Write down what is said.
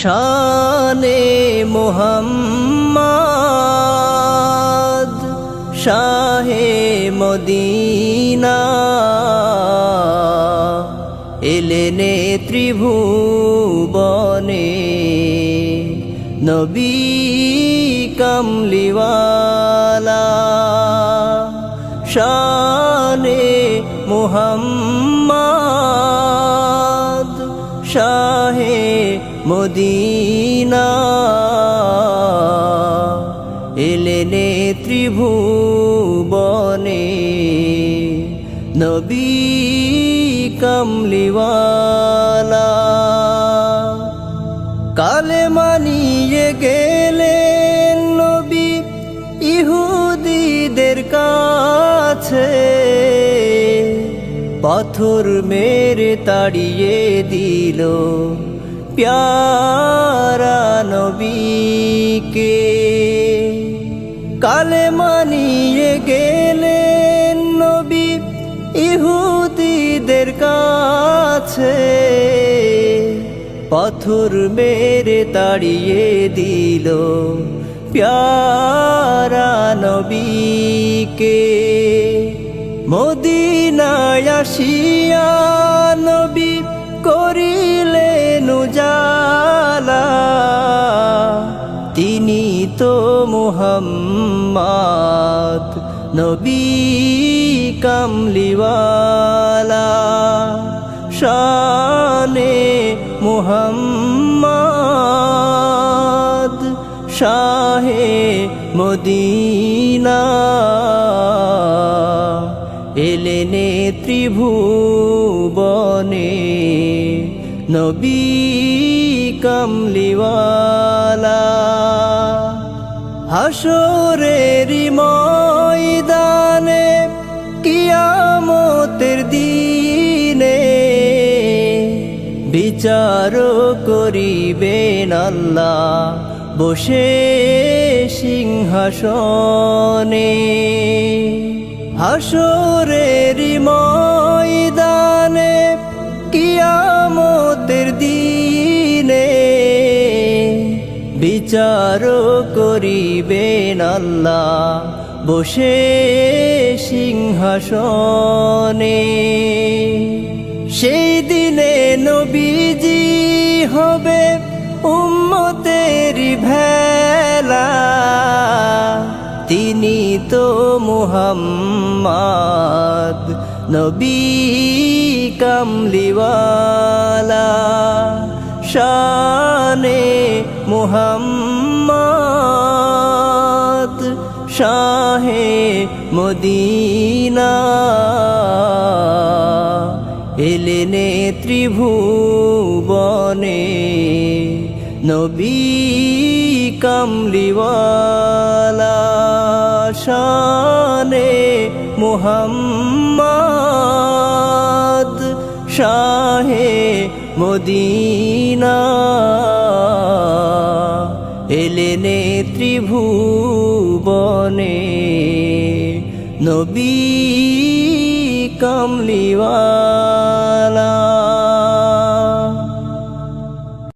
শানে মোহাম্মদ শাহে মদিনা। এলেনে ত্রিভুবনে নবী কামলিওয়ালা। শানে মোহাম্মদ শাহে মদিনা। এলেনে ত্রিভুবনে নবী কামলিওয়ালা। কালে মানিয়ে গেলেন নবী ইহুদিদের কাছে। পাথর মেরে তাড়িয়ে দিল প্যারা নবীকে। কালে মানিয়ে গেলেন নবী ইহুদিদের কাছে। পাথর মেরে তাড়িয়ে দিল প্যারা নবীকে। মদিনায় আসিয়া নবী করিলেন উজালা। তিনি তো মুহাম্মদ নবী কামলিওয়ালা। শানে মুহাম্মদ শাহে মদিনা। এলেনে ত্রিভুবনে নবী কমলিওয়ালা। হাসরের ময়দানে কিয়ামতের দিনে বিচার করিবেন আল্লাহ বসে সিংহাসনে। হাসরের কিয়ামতের দিনে বিচার করিবেন আল্লাহ বসে সিংহাসনে। সেই দিনে নবীজি হবে উম্মতের ভেলা। তিনি তো মুহাম্মদ, নবী কামলিওয়ালা। শানে মুহাম্মদ শাহে মদিনা। এলেনে ত্রিভুবনে নবী কামলিওয়ালা শানে মুহাম্মদ শাহে মদিনা। এলেনে ত্রিভুবনে নবী কামলিওয়ালা।